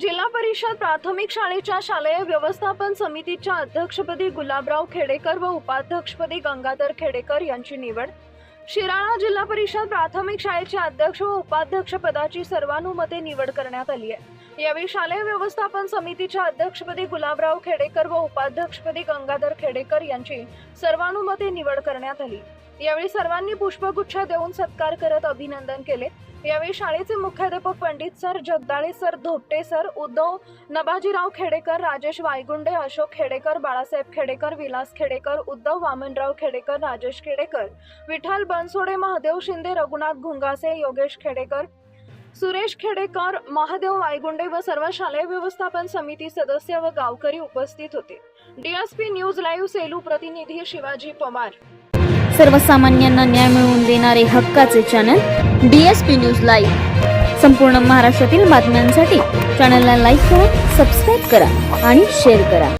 जिल्हा परिषद प्राथमिक शाळेच्या शालेय व्यवस्थापन समितीच्या अध्यक्षपदी गुलाबराव खेडेकर व उपाध्यक्षपदी गंगाधर खेडेकर यांची निवड. शिराळा जिल्हा परिषद प्राथमिक शाळेचे अध्यक्ष व उपाध्यक्ष पदाची सर्वानुमते निवड करण्यात आली आहे. यावेळी शालेय व्यवस्थापन समितीच्या अध्यक्षपदी गुलाबराव खेडेकर व उपाध्यक्षपदी गंगाधर खेडेकर यांची सर्वानुमते निवड करण्यात आली. यावेळी सर्वांनी पुष्पगुच्छ देऊन सत्कार करत अभिनंदन केले. यावेळी शाळेचे मुख्याध्यापक Pandit sir Jagdale sir Dhopte sir Uddhav Nabajirao Khedekar Rajesh Waygunde Ashok Khedekar Balasaheb Khedekar Vilas Khedekar Uddhav Vamanrao Khedekar Rajesh Khedekar Vitthal Bansode Mahadev Shinde Raghunath Ghungase Yogesh Khedekar Suresh Khedekar Mahadev Waygunde व सर्व शालेय व्यवस्थापन समिती सदस्य व गावकरी उपस्थित होते. डीएसपी न्यूज लाईव्ह सेलू प्रतिनिधी शिवाजी पवार. सर्वसामान्यांना न्याय मिळवून देणारे हक्काचे channel D S P news live. संपूर्ण महाराष्ट्रातील बातम्यांसाठी चॅनलला लाईक करा सबस्क्राईब करा आणि शेअर करा.